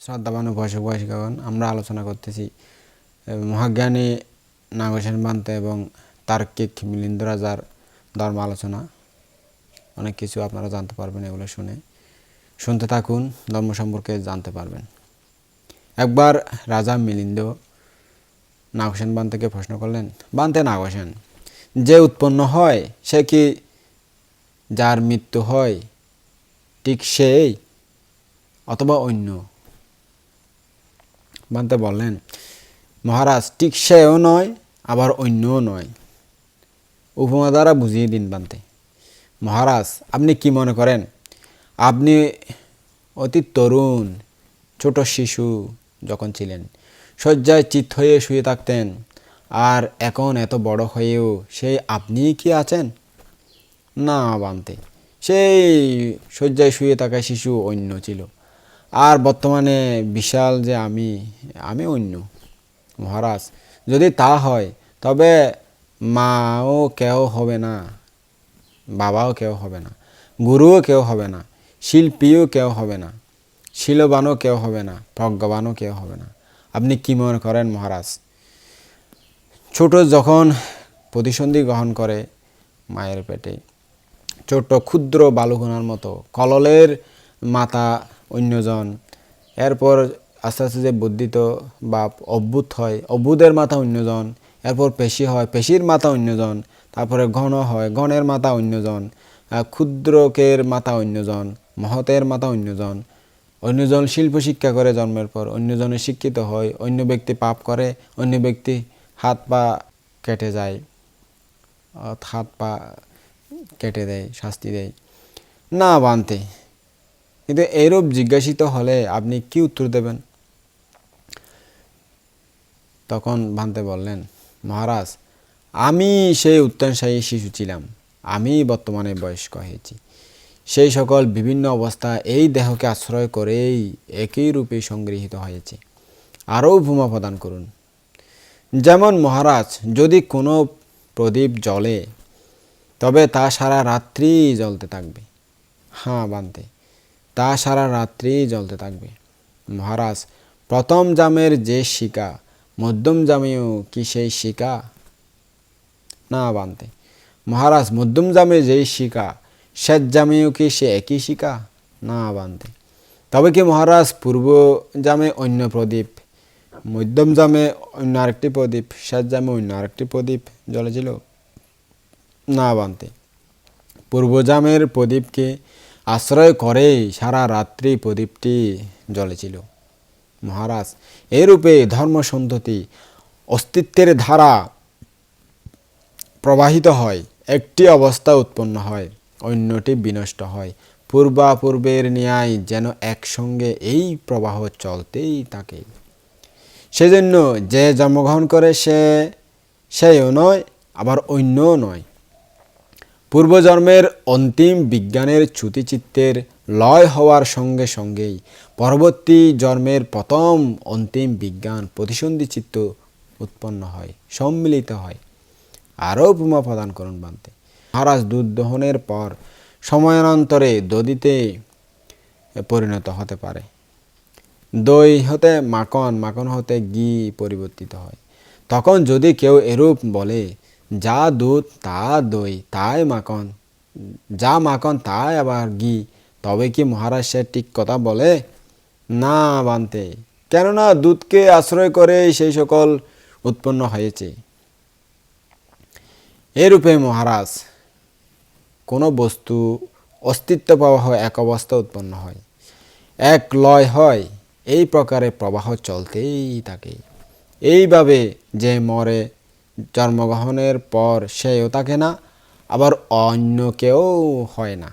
শ্রদ্ধাবান উপাসক উপাসিকাগণ আমরা আলোচনা করতেছি মহাজ্ঞানী নাগসেন বান্তে এবং তার্কিক মিলিন্দ রাজার ধর্ম আলোচনা। অনেক কিছু আপনারা জানতে পারবেন এগুলো শুনে। শুনতে থাকুন, ধর্ম সম্পর্কে জানতে পারবেন। একবার রাজা মিলিন্দ নাগসেন বান্তেকে প্রশ্ন করলেন, বান্তে নাগসেন, যে উৎপন্ন হয় সে কি যার মৃত্যু হয় ঠিক সেই অথবা অন্য? বান্তে বললেন মহারাজ, ঠিক সেও নয়, আবার অন্যও নয়। উপমা দ্বারা বুঝিয়ে দিন বান্তে মহারাজ, আপনি কি মনে করেন, আপনি অতি তরুণ, ছোট শিশু যখন ছিলেন, শয্যায় চিত হয়ে শুয়ে থাকতেন, আর এখন এত বড় হয়েও সেই আপনিই কি আছেন? না বানতে সেই শয্যায় শুয়ে থাকা শিশু অন্য ছিল। আর বর্তমানে বিশাল যে আমি আমি অন্য, মহারাজ। যদি তা হয়, তবে মাও কেউ হবে না, বাবাও কেউ হবে না, গুরুও কেউ হবে না, শিল্পীও কেউ হবে না, শিলবানও কেউ হবে না, প্রজ্ঞাবানও কেউ হবে না। আপনি কি মনে করেন মহারাজ? ছোট যখন প্রতিসন্ধি গ্রহণ করে মায়ের পেটে ছোট্ট ক্ষুদ্র বালুকণার মতো কললের মাথা অন্যজন। এরপর আস্তে আস্তে যে বুদ্ধিত বা অভ্যুত হয় অভ্যুদের মাথা অন্যজন। এরপর পেশি হয়, পেশির মাথা অন্যজন। তারপরে ঘন হয়, ঘনের মাথা অন্যজন। ক্ষুদ্রকের মাথা অন্যজন, মহতের মাথা অন্যজন। অন্যজন শিল্প শিক্ষা করে জন্মের পর, অন্যজনে শিক্ষিত হয়, অন্য ব্যক্তি পাপ করে, অন্য ব্যক্তি হাত পা কেটে যায়। হাত পা কেটে দেয়, শাস্তি দেয়। না বানতে। কিন্তু এরূপ জিজ্ঞাসিত হলে আপনি কি উত্তর দেবেন? তখন ভান্তে বললেন, মহারাজ, আমি সেই উত্তানশাহী শিশু ছিলাম। আমি বর্তমানে বয়স্ক হয়েছি। সেই সকল বিভিন্ন অবস্থা এই দেহকে আশ্রয় করেই একই রূপে সংগৃহীত হয়েছে। আরও ভূমা প্রদান করুন। যেমন, মহারাজ, যদি কোনো প্রদীপ জ্বলে, তবে তা সারা রাত্রি জ্বলতে থাকবে। হ্যাঁ বানতে তা সারা রাত্রি জ্বলতে থাকবে। মহারাজ, প্রথম জামের যে শিকা, মধ্যম জামেও কি সেই শিকা? না, বানতে। মহারাজ, মধ্যম জামে যেই শিকা শেষ জামেও কি সে একই শিকা? না, বানতে। তবে কি মহারাজ, পূর্ব জামে অন্য প্রদীপ, মধ্যম জামে অন্য আরেকটি প্রদীপ শেষ জামে অন্য আরেকটি প্রদীপ জ্বলেছিল? না, বানতে। পূর্বজামের প্রদীপকে আশ্রয় করেই সারা রাত্রি প্রদীপটি জ্বলেছিল। মহারাজ, এরূপে ধর্মসন্ধতি অস্তিত্বের ধারা প্রবাহিত হয়, একটি অবস্থা উৎপন্ন হয়, অন্যটি বিনষ্ট হয়। পূর্বাপূর্বের ন্যায় যেন একসঙ্গে এই প্রবাহ চলতেই থাকে। সেজন্য যে জন্মগ্রহণ করে সে, সেও নয়, আবার অন্যও নয়। পূর্বজন্মের অন্তিম বিজ্ঞানের চ্যুতিচিত্তের লয় হওয়ার সঙ্গে সঙ্গেই পরবর্তী জন্মের প্রথম অন্তিম বিজ্ঞান প্রতিসন্ধি চিত্ত উৎপন্ন হয়, সম্মিলিত হয়। আরও উপমা প্রদান করুন বানতে। মহারাজ দুধ দহনের পর সময়ান্তরে দদিতে পরিণত হতে পারে। দই হতে মাখন মাখন হতে ঘি পরিবর্তিত হয়। তখন যদি কেউ এরূপ বলে যা দুধ তা দই, তাই মাখন। যা মাখন তাই আবার ঘি। তবে কি মহারাজ সে ঠিক কথা বলে? না, বানতে। কেননা দুধকে আশ্রয় করে সেই সকল উৎপন্ন হয়েছে। এরূপে মহারাজ, কোনো বস্তু অস্তিত্ব প্রবাহ এক অবস্থা উৎপন্ন হয়। এক লয় হয়, এই প্রকারে প্রবাহ চলতেই থাকে। এইভাবে যে মরে জন্মগ্রহণের পর সেও থাকে না, আবার অন্য কেউ হয় না।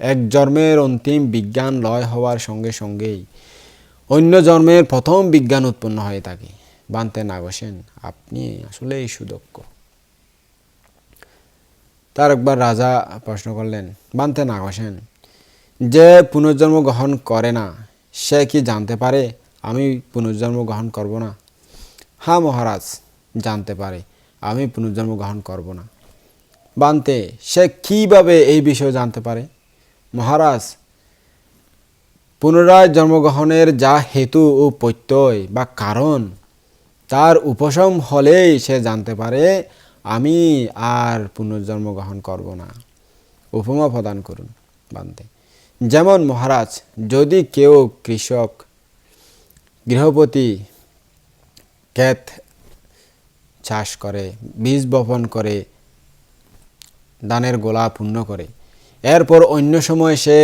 এক জন্মের অন্তিম বিজ্ঞান লয় হওয়ার সঙ্গে সঙ্গেই অন্য জন্মের প্রথম বিজ্ঞান উৎপন্ন হয়ে থাকে বানতে না বসেন, আপনি আসলেই সুদক্ষ। তার একবার রাজা প্রশ্ন করলেন, বানতে না বসেন, যে পুনর্জন্ম গ্রহণ করে না, সে কি জানতে পারে আমি পুনর্জন্ম গ্রহণ করব না? হ্যাঁ মহারাজ। জানতে পারে, আমি পুনর্জন্ম গ্রহণ করব না। বানতে, সে কীভাবে এই বিষয়ে জানতে পারে? মহারাজ, পুনরায় জন্মগ্রহণের যা হেতু ও প্রত্যয় বা কারণ, তার উপশম হলেই সে জানতে পারে, আমি আর পুনর্জন্ম গ্রহণ করব না। উপমা প্রদান করুন, বান্তে। যেমন মহারাজ, যদি কেউ কৃষক, গৃহপতি ক্ষেত চাষ করে, বীজ বপন করে দানের গোলা পূর্ণ করে। এরপর অন্য সময় সে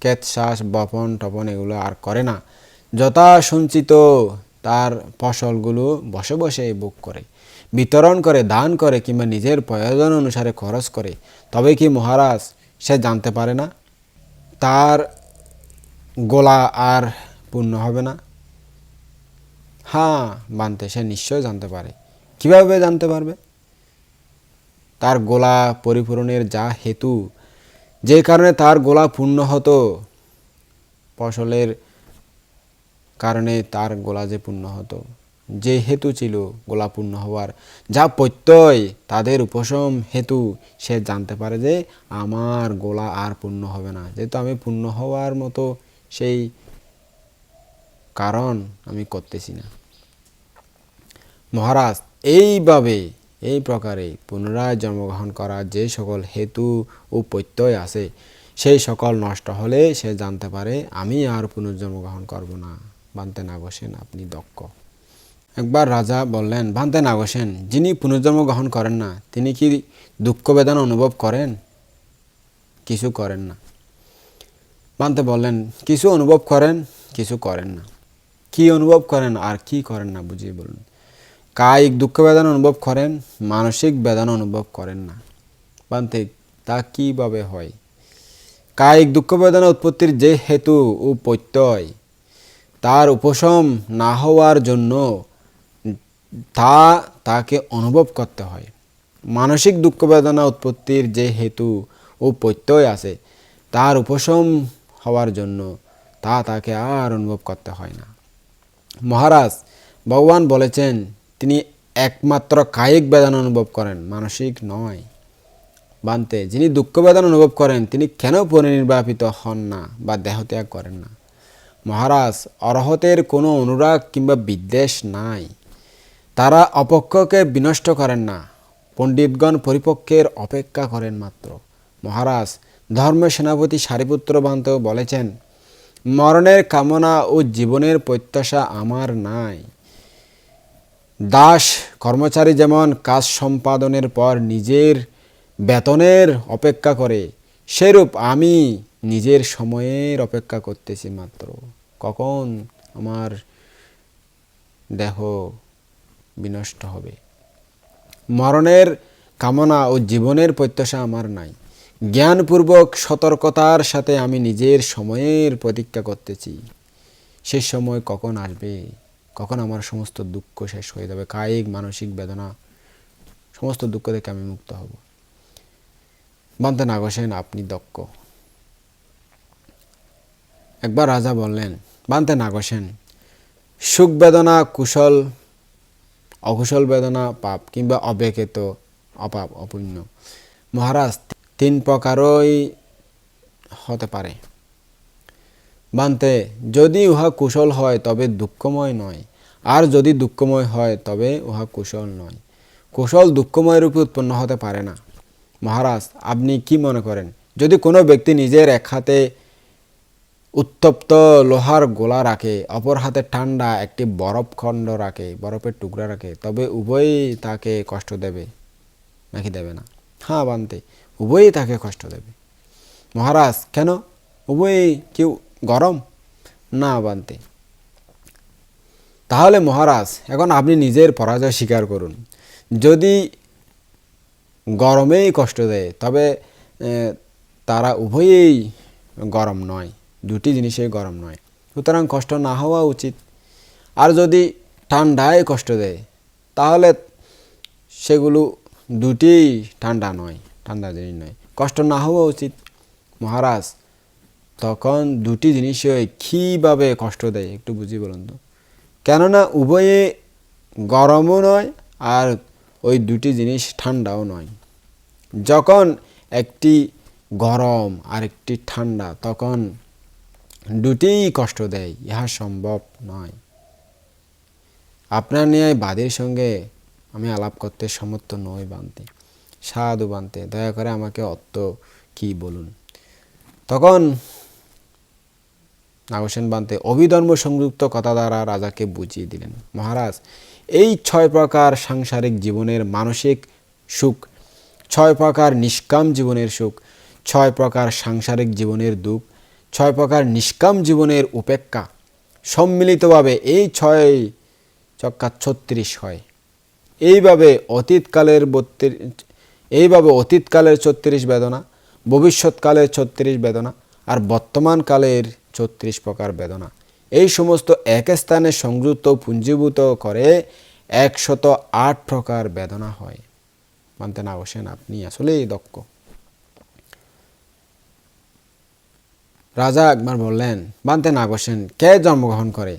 ক্ষেত চাষ, বপন, টপন এগুলো আর করে না। যথা সঞ্চিত তার ফসলগুলো বসে বসে বুক করে, বিতরণ করে, দান করে কিংবা নিজের প্রয়োজন অনুসারে খরচ করে। তবে কি মহারাজ সে জানতে পারে না? তার গোলা আর পূর্ণ হবে না? হ্যাঁ বানতে সে নিশ্চয় জানতে পারে। কীভাবে জানতে পারবে? তার গোলা পরিপূরণের যা হেতু, যে কারণে তার গোলা পূর্ণ হতো, ফসলের কারণে তার গোলা যে পূর্ণ হতো, যে হেতু ছিল গোলা পূর্ণ হওয়ার, যা প্রত্যয়, তাদের উপশম হেতু, সে জানতে পারে যে আমার গোলা আর পূর্ণ হবে না। যেহেতু আমি পূর্ণ হওয়ার মতো সেই কারণ আমি করতেছি না। মহারাজ, এইভাবে, এই প্রকারে পুনরায় জন্মগ্রহণ করার যে সকল হেতু ও প্রত্যয় আছে, সেই সকল নষ্ট হলে সে জানতে পারে, আমি আর পুনর্জন্মগ্রহণ করব না। বানতে না বসেন, আপনি দক্ষ। একবার রাজা বললেন, ভান্তে না বসেন, যিনি পুনর্জন্ম গ্রহণ করেন না, তিনি কি দুঃখ বেদনা অনুভব করেন? কিছু করেন না। বানতে বললেন, কিছু অনুভব করেন, কিছু করেন না। কি অনুভব করেন আর কি করেন না, বুঝিয়ে বলুন। কায়িক দুঃখ বেদনা অনুভব করেন, মানসিক বেদনা অনুভব করেন না। বানতে, তা কীভাবে হয়? কায়িক দুঃখ বেদনা উৎপত্তির যে হেতু ও প্রত্যয়, তার উপশম না হওয়ার জন্য তা তাকে অনুভব করতে হয়। মানসিক দুঃখ বেদনা উৎপত্তির যে হেতু ও প্রত্যয় আছে, তার উপশম হওয়ার জন্য তা তাকে আর অনুভব করতে হয় না। মহারাজ ভগবান বলেছেন তিনি একমাত্র কায়িক বেদনা অনুভব করেন, মানসিক নয়। বানতে, যিনি দুঃখ বেদনা অনুভব করেন, তিনি কেন পরিনির্বাপিত হন না বা দেহত্যাগ করেন না? মহারাজ, অরহতের কোনো অনুরাগ কিংবা বিদ্বেষ নাই। তারা অপক্ষকে বিনষ্ট করেন না, পণ্ডিতগণ পরিপক্ষের অপেক্ষা করেন মাত্র। মহারাজ, ধর্ম সেনাপতি সারিপুত্র বান্ত বলেছেন, মরণের কামনা ও জীবনের প্রত্যাশা আমার নাই। দাস কর্মচারী যেমন কাজ সম্পাদনের পর নিজের বেতনের অপেক্ষা করে, সেরূপ আমি নিজের সময়ের অপেক্ষা করতেছি মাত্র। কখন আমার দেহ বিনষ্ট হবে? মরণের কামনা ও জীবনের প্রত্যাশা আমার নাই। জ্ঞানপূর্বক সতর্কতার সাথে আমি নিজের সময়ের প্রতীক্ষা করতেছি। সে সময় কখন আসবে? কখন আমার সমস্ত দুঃখ শেষ হয়ে যাবে? কায়িক মানসিক বেদনা, সমস্ত দুঃখ থেকে আমি মুক্ত হব। বান্তে না বসেন আপনি দক্ষ। একবার রাজা বললেন বান্তে না বসেন সুখ বেদনা, কুশল, অকুশল বেদনা, পাপ কিংবা অবেকেত অপাপ, অপুণ্য। মহারাজ, তিন প্রকারই হতে পারে। বানতে যদি উহা কুশল হয়, তবে দুঃখময় নয়। আর যদি দুঃখময় হয়, তবে উহা কুশল নয়। কুশল দুঃখময় রূপে উৎপন্ন হতে পারে না। মহারাজ, আপনি কি মনে করেন? যদি কোনো ব্যক্তি নিজের এক হাতে উত্তপ্ত লোহার গোলা রাখে, অপর হাতে ঠান্ডা একটি বরফ খণ্ড রাখে, বরফের টুকরা রাখে, তবে উভয়ই তাকে কষ্ট দেবে নাকি দেবে না? হ্যাঁ বানতে, উভয়ই তাকে কষ্ট দেবে। মহারাজ, কেন? উভয়ই কেউ গরম? না, বানতে। তাহলে মহারাজ, এখন আপনি নিজের পরাজয় স্বীকার করুন। যদি গরমেই কষ্ট দেয়, তবে তারা উভয়েই গরম নয়, দুটি জিনিসই গরম নয়। সুতরাং কষ্ট না হওয়া উচিত। আর যদি ঠান্ডায় কষ্ট দেয়, তাহলে সেগুলো দুটি ঠান্ডা নয়, ঠান্ডা জিনিস নয়। কষ্ট না হওয়া উচিত। মহারাজ, তখন দুটি জিনিসই কীভাবে কষ্ট দেয়, একটু বুঝি বলুন তো। কেননা উভয়ে গরমও নয় আর ওই দুটি জিনিস ঠান্ডাও নয়। যখন একটি গরম আর একটি ঠান্ডা, তখন দুটিই কষ্ট দেয়, ইহা সম্ভব নয়। আপনার নিয়ে বাদের সঙ্গে আমি আলাপ করতে সমর্থ নই বানতে, সাধু বানতে, দয়া করে আমাকে অত্য কি বলুন? তখন নাগসেন বানতে অভিধর্ম সংযুক্ত কথা দ্বারা রাজাকে বুঝিয়ে দিলেন। মহারাজ, এই ছয় প্রকার সাংসারিক জীবনের মানসিক সুখ, ছয় প্রকার নিষ্কাম জীবনের সুখ, ছয় প্রকার সাংসারিক জীবনের দুঃখ, ছয় প্রকার নিষ্কাম জীবনের উপেক্ষা সম্মিলিতভাবে এই ছয় চক্কা ছত্রিশ হয়। এইভাবে অতীতকালের বত্রিশ, এইভাবে অতীতকালের ছত্রিশ বেদনা, ভবিষ্যৎকালের ছত্রিশ বেদনা আর বর্তমানকালের ছত্রিশ প্রকার বেদনা। এই সমস্ত এক স্থানে সংযুক্ত পুঞ্জীভূত করে একশত আট প্রকার বেদনা হয়। মানতে না বসেন আপনি, আসলেই দক্ষ। রাজা একবার বললেন বানতে না বসেন, কে জন্মগ্রহণ করে?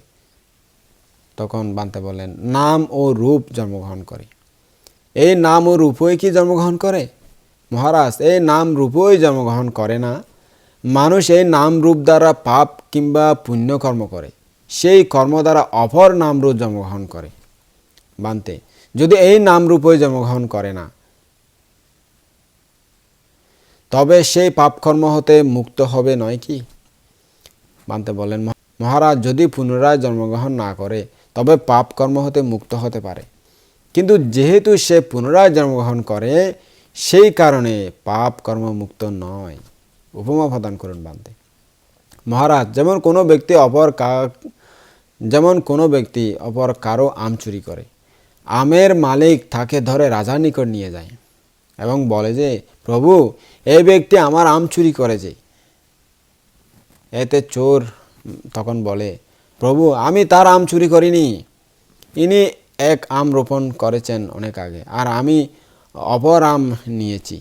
তখন বানতে বললেন, নাম ও রূপ জন্মগ্রহণ করে। এই নাম ও রূপই কি জন্মগ্রহণ করে? মহারাজ, এই নাম রূপই জন্মগ্রহণ করে না। মানুষ এই নাম রূপ দ্বারা পাপ কিংবা পুণ্য কর্ম করে। সেই কর্ম দ্বারা অপর নাম রূপ জন্মগ্রহণ করে। বানতে, যদি এই নাম রূপই জন্মগ্রহণ করে না, তবে সেই পাপকর্ম হতে মুক্ত হবে নয় কি? বানতে বলেন মহারাজ, যদি পুনরায় জন্মগ্রহণ না করে, তবে পাপ কর্ম হতে মুক্ত হতে পারে। কিন্তু যেহেতু সে পুনরায় জন্মগ্রহণ করে, সেই কারণে পাপ কর্ম মুক্ত নয়। উপমা প্রদান করুন বানতে। মহারাজ, যেমন কোনো ব্যক্তি অপর যেমন কোনো ব্যক্তি অপর কারও আম চুরি করে, আমের মালিক তাকে ধরে রাজার নিকট নিয়ে যায় এবং বলে যে, প্রভু, এই ব্যক্তি আমার আম চুরি করেছে। এতে চোর তখন বলে, প্রভু, আমি তার আম চুরি করিনি। ইনি এক আম রোপণ করেছেন অনেক আগে, আর আমি অপর আম নিয়েছি।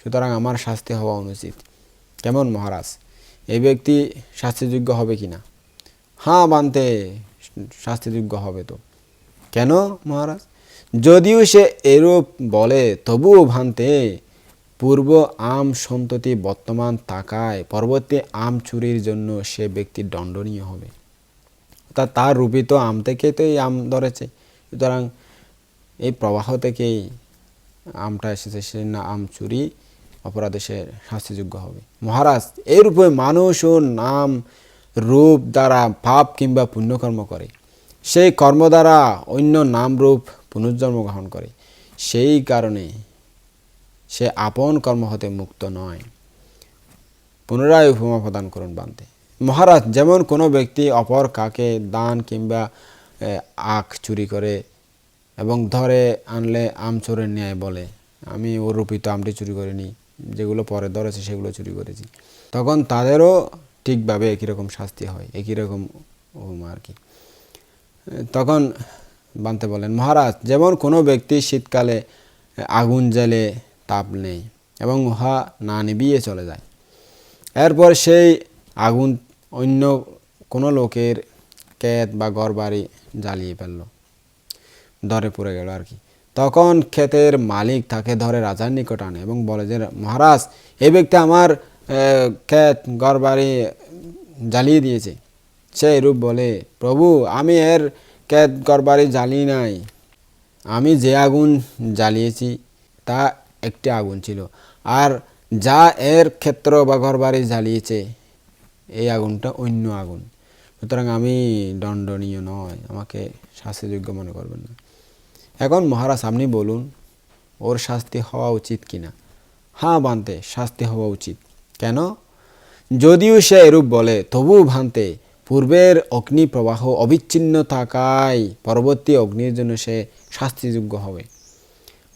সুতরাং আমার শাস্তি হওয়া অনুচিত। কেমন মহারাজ? এই ব্যক্তি শাস্তিযোগ্য হবে কি না? হ্যাঁ বানতে শাস্তিযোগ্য হবে তো। কেন মহারাজ? যদিও সে এরূপ বলে, তবুও ভান্তে পূর্ব আম সন্ততি বর্তমান তাকায়, পরবর্তী আম চুরির জন্য সে ব্যক্তি দণ্ডনীয় হবে। তা তার রূপিত আম থেকে তো এই আম ধরেছে। সুতরাং এই প্রবাহ থেকেই আমটা এসেছে সে না আম চুরি অপরাধে সে শাস্তিযোগ্য হবে। মহারাজ এই রূপে মানুষ ও নাম, রূপ দ্বারা পাপ কিংবা পুণ্যকর্ম করে। সেই কর্ম দ্বারা অন্য নাম রূপ পুনর্জন্ম গ্রহণ করে। সেই কারণে সে আপন কর্ম হতে মুক্ত নয়। পুনরায় উপমা প্রদান করুন বানতে। মহারাজ, যেমন কোনো ব্যক্তি অপর কাকে দান কিংবা আখ চুরি করে এবং ধরে আনলে আম চোরের ন্যায় বলে, আমি ওর রূপিত আমটি চুরি করিনি। যেগুলো পরে ধরেছে, সেগুলো চুরি করেছি। তখন তাদেরও ঠিকভাবে একই রকম শাস্তি হয়, একই রকম আর কি। তখন বানতে বলেন, মহারাজ, যেমন কোনো ব্যক্তি শীতকালে আগুন জ্বালে তাপ নেই এবং উহা না নিবিয়ে চলে যায়, এরপর সেই আগুন অন্য কোনো লোকের ক্ষেত বা ঘর বাড়ি জ্বালিয়ে ফেলল ধরে পড়ে গেল আর কি। তখন ক্ষেতের মালিক তাকে ধরে রাজার নিকট আনে এবং বলে যে, মহারাজ, এই ব্যক্তি আমার ক্ষেত ঘর বাড়ি জ্বালিয়ে দিয়েছে। সে রূপ বলে, প্রভু, আমি এর ক্ষেত ঘর বাড়ি জ্বালিয়ে নাই। আমি যে আগুন জ্বালিয়েছি, তা একটি আগুন ছিল। আর যা এর ক্ষেত্র বা ঘর বাড়ি জ্বালিয়েছে, এই আগুনটা অন্য আগুন। সুতরাং আমি দণ্ডনীয় নয়। আমাকে শাস্তিযোগ্য মনে করবেন না। এখন মহারাজ আপনি বলুন, ওর শাস্তি হওয়া উচিত কিনা? হ্যাঁ বানতে শাস্তি হওয়া উচিত। কেন? যদিও সে এরূপ বলে, তবুও ভানতে, পূর্বের অগ্নি প্রবাহ অবিচ্ছিন্ন থাকায় পরবর্তী অগ্নির জন্য সে শাস্তিযোগ্য হবে।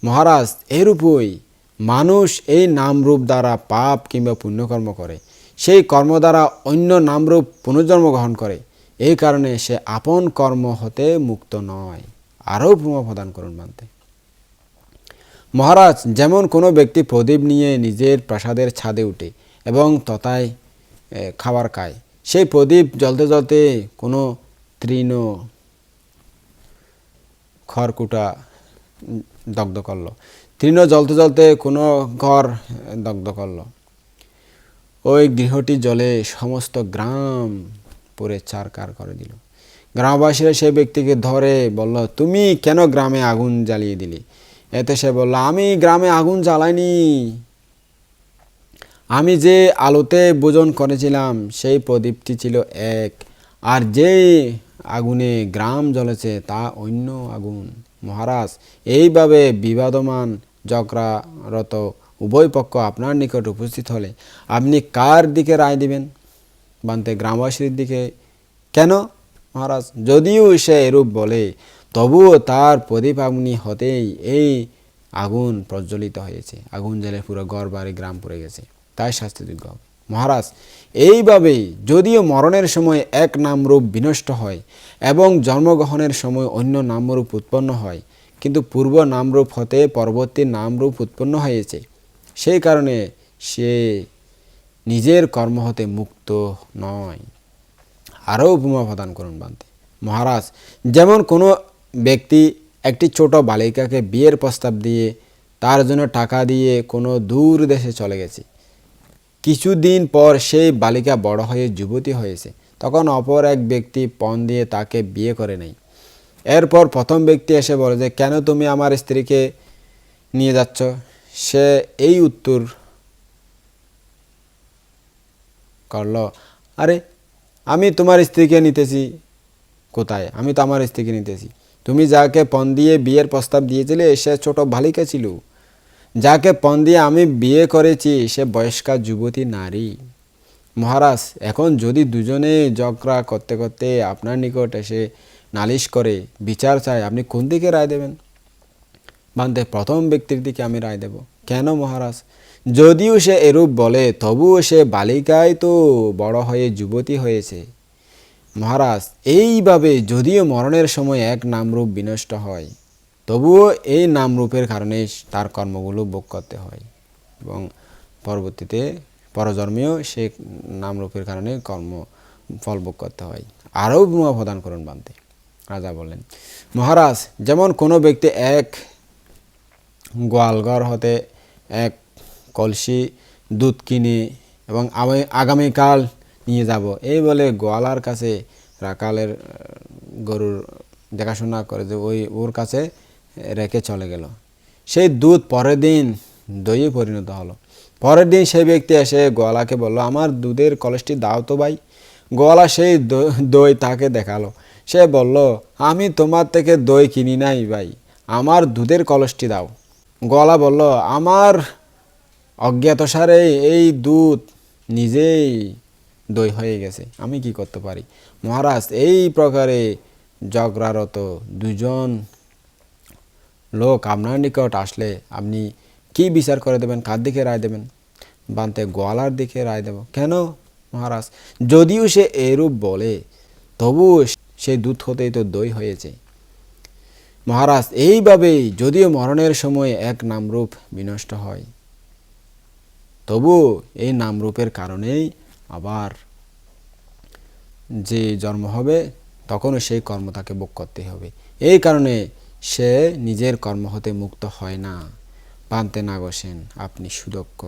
মহারাজ, এরূপই মানুষ এই নামরূপ দ্বারা পাপ কিংবা পুণ্যকর্ম করে। সেই কর্ম দ্বারা অন্য নামরূপ পুনর্জন্ম গ্রহণ করে। এই কারণে সে আপন কর্ম হতে মুক্ত নয়। আরও প্রমা প্রদান করুন মানতে। মহারাজ, যেমন কোনো ব্যক্তি প্রদীপ নিয়ে নিজের প্রাসাদের ছাদে উঠে এবং তথায় খাবার খায়, সেই প্রদীপ জ্বলতে জ্বলতে কোনো তৃণ খড়কুটা দগ্ধ করল। তৃণ জ্বলতে জ্বলতে কোনো ঘর দগ্ধ করল। ওই গৃহটি জলে সমস্ত গ্রাম পুরে চারকার করে দিল। গ্রামবাসীরা সেই ব্যক্তিকে ধরে বলল, তুমি কেন গ্রামে আগুন জ্বালিয়ে দিলে? এতে সে বলল, আমি গ্রামে আগুন জ্বালাইনি। আমি যে আলোতে ভোজন করেছিলাম, সেই প্রদীপটি ছিল এক। আর যে আগুনে গ্রাম জ্বলেছে, তা অন্য আগুন। মহারাজ, এইভাবে বিবাদমান ঝগড়ারত উভয় পক্ষ আপনার নিকট উপস্থিত হলে আপনি কার দিকে রায় দিবেন? বান্তে গ্রামবাসীর দিকে। কেন? মহারাজ, যদিও সে এরূপ বলে, তবুও তার প্রদীপ আগুনি হতেই এই আগুন প্রজ্বলিত হয়েছে। আগুন জ্বলে পুরো ঘর বাড়ি গ্রাম পড়ে গেছে। তাই শাস্তিযোগ্য হবে মহারাজ, এইভাবেই যদিও মরণের সময় এক নামরূপ বিনষ্ট হয় এবং জন্মগ্রহণের সময় অন্য নামরূপ উৎপন্ন হয়, কিন্তু পূর্ব নামরূপ হতে পরবর্তী নামরূপ উৎপন্ন হয়েছে। সেই কারণে সে নিজের কর্ম হতে মুক্ত নয়। আরও উপমা প্রদান করুন বান্তে। মহারাজ, যেমন কোনো ব্যক্তি একটি ছোট বালিকাকে বিয়ের প্রস্তাব দিয়ে তার জন্য টাকা দিয়ে কোনো দূর দেশে চলে গেছে। কিছুদিন পর সেই বালিকা বড় হয়ে যুবতী হয়েছে। তখন অপর এক ব্যক্তি পণ দিয়ে তাকে বিয়ে করে নেয়। এরপর প্রথম ব্যক্তি এসে বলে যে, কেন তুমি আমার স্ত্রীকে নিয়ে যাচ্ছ? সে এই উত্তর করল, আরে আমি তোমার স্ত্রীকে নিতেছি কোথায়? আমি তো আমার স্ত্রীকে নিতেছি। তুমি যাকে পণ দিয়ে বিয়ের প্রস্তাব দিয়েছিলে, সে ছোট বালিকা ছিল। যাকে পণ দিয়ে আমি বিয়ে করেছি, সে বয়স্কা যুবতী নারী। মহারাজ, এখন যদি দুজনে ঝগড়া করতে করতে আপনার নিকট এসে নালিশ করে, বিচার চায়, আপনি কোন দিকে রায় দেবেন? বান্ধে প্রথম ব্যক্তির দিকে আমি রায় দেব। কেন মহারাজ? যদিও সে এরূপ বলে, তবুও সে বালিকায় তো বড় হয়ে যুবতী হয়েছে। মহারাজ, এইভাবে যদিও মরণের সময় এক নামরূপ বিনষ্ট হয়, তবুও এই নামরূপের কারণে তার কর্মগুলো ভোগ করতে হয় এবং পরবর্তীতে পরজন্মেও সে নামরূপের কারণে কর্ম, ফল ভোগ করতে হয়। আরও উপমা প্রদান করুন বান্তে। রাজা বললেন, মহারাজ, যেমন কোনো ব্যক্তি এক গোয়ালঘর হতে, এক কলসি, দুধ কিনে এবং আমি আগামীকাল নিয়ে যাব। এই বলে গোয়ালার কাছে রাকালের গরুর দেখাশোনা করে যে ওই ওর কাছে রেখে চলে গেল। সেই দুধ পরের দিন দইয়ে পরিণত হলো। পরের দিন সেই ব্যক্তি এসে গোয়ালাকে বলল, আমার দুধের কলসটি দাও তো ভাই। গোয়ালা সেই দই তাকে দেখাল। সে বলল, আমি তোমার থেকে দই কিনি নাই ভাই। আমার দুধের কলসটি দাও। গোয়ালা বলল, আমার অজ্ঞাতসারে এই দুধ নিজেই দই হয়ে গেছে। আমি কি করতে পারি? মহারাজ, এই প্রকারে ঝগড়ারত দুজন লোক আপনার নিকট আসলে আপনি কি বিচার করে দেবেন? কার দিকে রায় দেবেন? বানতে গোয়ালার দিকে রায় দেব। কেন মহারাজ? যদিও সে এরূপ বলে তবুও সেই দুধ হতেই তো দই হয়েছে। মহারাজ, এইভাবেই যদিও মরণের সময় এক নামরূপ বিনষ্ট হয়। তবু এই নামরূপের কারণেই আবার যে জন্ম হবে, তখনও সেই কর্ম তাকে ভোগ করতে হবে। এই কারণে সে নিজের কর্ম হতে মুক্ত হয় না। পান্তে না গোসেন আপনি সুদক্ষ।